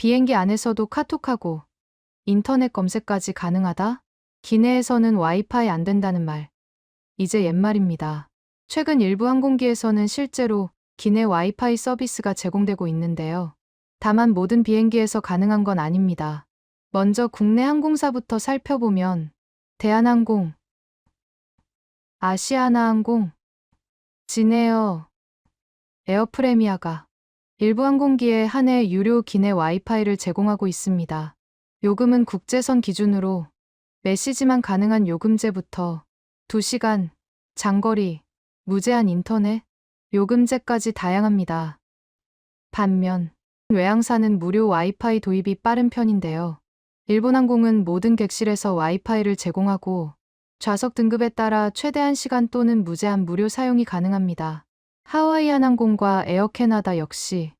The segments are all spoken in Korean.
비행기 안에서도 카톡하고 인터넷 검색까지 가능하다? 기내에서는 와이파이 안 된다는 말. 이제 옛말입니다. 최근 일부 항공기에서는 실제로 기내 와이파이 서비스가 제공되고 있는데요. 다만 모든 비행기에서 가능한 건 아닙니다. 먼저 국내 항공사부터 살펴보면 대한항공, 아시아나항공, 진에어, 에어프레미아가 일부 항공기에 한해 유료 기내 와이파이를 제공하고 있습니다. 요금은 국제선 기준으로 메시지만 가능한 요금제부터 2시간, 장거리, 무제한 인터넷, 요금제까지 다양합니다. 반면 외항사는 무료 와이파이 도입이 빠른 편인데요. 일본항공은 모든 객실에서 와이파이를 제공하고 좌석 등급에 따라 최대 1시간 또는 무제한 무료 사용이 가능합니다. 하와이안 항공과 에어 캐나다 역시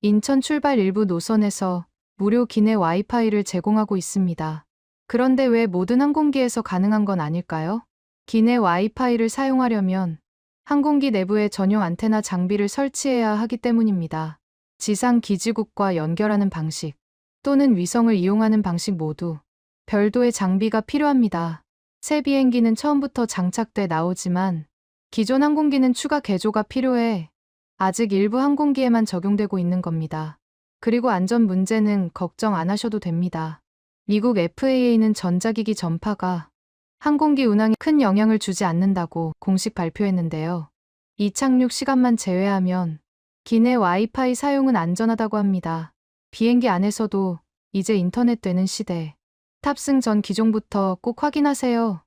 인천 출발 일부 노선에서 무료 기내 와이파이를 제공하고 있습니다. 그런데 왜 모든 항공기에서 가능한 건 아닐까요? 기내 와이파이를 사용하려면 항공기 내부에 전용 안테나 장비를 설치해야 하기 때문입니다. 지상 기지국과 연결하는 방식 또는 위성을 이용하는 방식 모두 별도의 장비가 필요합니다. 새 비행기는 처음부터 장착돼 나오지만 기존 항공기는 추가 개조가 필요해 아직 일부 항공기에만 적용되고 있는 겁니다. 그리고 안전 문제는 걱정 안 하셔도 됩니다. 미국 FAA는 전자기기 전파가 항공기 운항에 큰 영향을 주지 않는다고 공식 발표했는데요. 이착륙 시간만 제외하면 기내 와이파이 사용은 안전하다고 합니다. 비행기 안에서도 이제 인터넷 되는 시대. 탑승 전 기종부터 꼭 확인하세요.